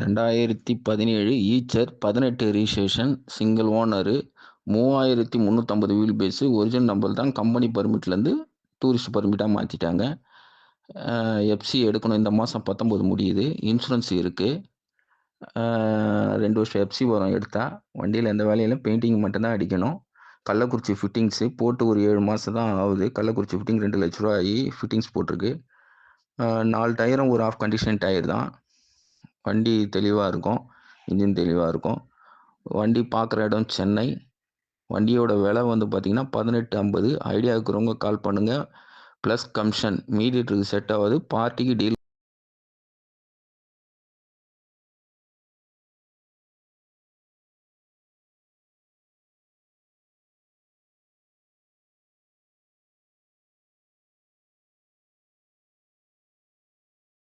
ரெண்டாயிரத்தி பதினேழு ஈச்சர் பதினெட்டு ரிஜிஸ்ட்ரேஷன் சிங்கிள் ஓனரு மூவாயிரத்தி முந்நூற்றம்பது வீல் பேஸு ஒரிஜினல் நம்பர் தான் கம்பெனி பர்மிட்லேருந்து டூரிஸ்ட் பர்மிட்டாக மாற்றிட்டாங்க எஃப்சி எடுக்கணும். இந்த மாதம் பத்தொம்போது முடியுது. இன்சூரன்ஸ் இருக்குது ரெண்டு வருஷம் எஃப்சி வரும் எடுத்தால் வண்டியில் எந்த வேலையிலும் பெயிண்டிங் மட்டும்தான் அடிக்கணும். கள்ளக்குறிச்சி ஃபிட்டிங்ஸு போட்டு ஒரு ஏழு மாதம் தான் ஆகுது. கள்ளக்குறிச்சி ஃபிட்டிங் ரெண்டு லட்ச ரூபா ஆகி ஃபிட்டிங்ஸ் போட்டிருக்கு. நாலு டயரும் ஒரு ஆஃப் கண்டிஷன் டயர் தான். வண்டி தெளிவாக இருக்கும் இன்ஜின் தெளிவாக இருக்கும். வண்டி பார்க்குற இடம் சென்னை. வண்டியோட விலை வந்து பார்த்திங்கன்னா பதினெட்டு ஐம்பது. ஐடியா இருக்கிறவங்க கால் பண்ணுங்கள் ப்ளஸ் கமிஷன் மீடியேட்டருக்கு செட் ஆகாது. பார்ட்டிக்கு டீல்